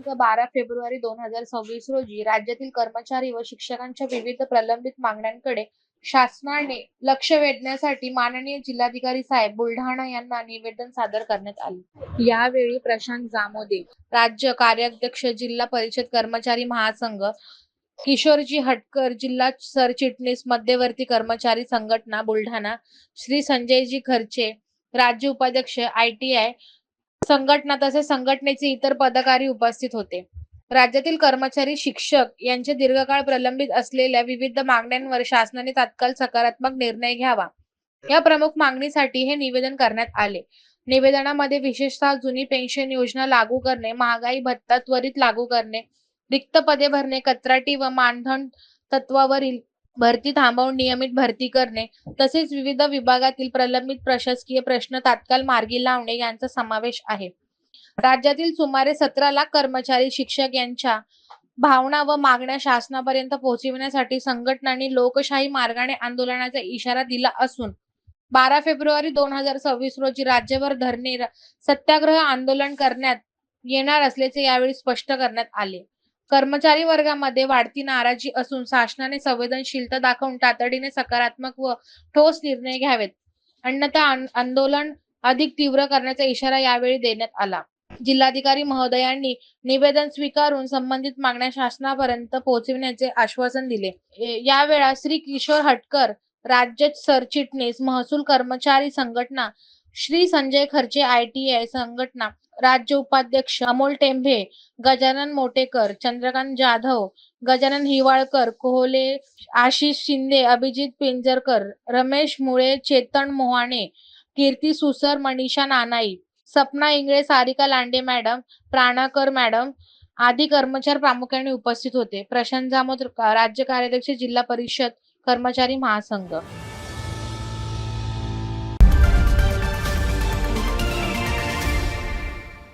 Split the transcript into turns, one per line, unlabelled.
दिनांक बारा फेब्रुवारी दोन हजार सव्वीस रोजी राज्यातील कर्मचारी व शिक्षकांच्या विविध प्रलंबित मागण्यांकडे शासनाने लक्ष वेधण्यासाठी माननीय जिल्हाधिकारी साहेब बुलढाणा यांना निवेदन सादर करण्यात आले. यावेळी प्रशांत जामोदे राज्य कार्याध्यक्ष जिल्हा परिषद कर्मचारी महासंघ किशोरजी हटकर जिल्हा सरचिटणीस मध्यवर्ती कर्मचारी संघटना बुलढाणा श्री संजयजी खर्चे राज्य उपाध्यक्ष आय टी आय संघटना तसेच संघटनेचे इतर पदकारी उपस्थित होते. राज्यातील कर्मचारी शिक्षक यांचे दीर्घकाळ प्रलंबित असलेल्या विविध मागण्यांवर शासनाने तात्काळ सकारात्मक निर्णय घ्यावा. या प्रमुख मागणीसाठी हे निवेदन करण्यात आले. निवेदनामध्ये विशेषतः जुनी पेन्शन योजना लागू करणे महागाई भत्ता त्वरित लागू करणे रिक्त पदे भरणे कत्राटी व मानधन तत्वावरील भरती थांबवून नियमित भरती करणे तसेच विविध विभागातील प्रलंबित प्रशासकीय प्रश्न तात्काळ मार्गी लावणे यांचा समावेश आहे. राज्यातील सुमारे सतरा लाख कर्मचारी शिक्षक यांच्या भावना व मागण्या शासनापर्यंत पोहोचविण्यासाठी संघटनांनी लोकशाही मार्गाने आंदोलनाचा इशारा दिला असून बारा फेब्रुवारी दोन हजार सव्वीस रोजी राज्यभर धरणे सत्याग्रह आंदोलन करण्यात येणार असल्याचे यावेळी स्पष्ट करण्यात आले. कर्मचारी वर्गामध्ये वाढती नाराजी असून शासनाने संवेदनशीलता दाखवून तातडीने सकारात्मक व ठोस निर्णय घ्यावेत. अन्यथा आंदोलन अधिक तीव्र करण्याचा इशारा यावेळी देण्यात आला. जिल्हाधिकारी महोदयांनी निवेदन स्वीकारून संबंधित मागण्या शासनापर्यंत पोहोचविण्याचे आश्वासन दिले. यावेळा श्री किशोर हटकर राज्य सरचिटणीस महसूल कर्मचारी संघटना श्री संजय खर्चे आय टी आय संघटना राज्य उपाध्यक्ष अमोल टेंभे गजानन मोटेकर चंद्रकांत जाधव गजानन हिवाळकर कोहले आशिष शिंदे अभिजित पिंजरकर रमेश मुळे चेतन मोहाणे कीर्ती सुसर मनीषा नानाई सपना इंगळे सारिका लांडे मॅडम प्राणाकर मॅडम आदी कर्मचारी प्रामुख्याने उपस्थित होते. प्रशांत जामोद राज्य कार्याध्यक्ष जिल्हा परिषद कर्मचारी महासंघ.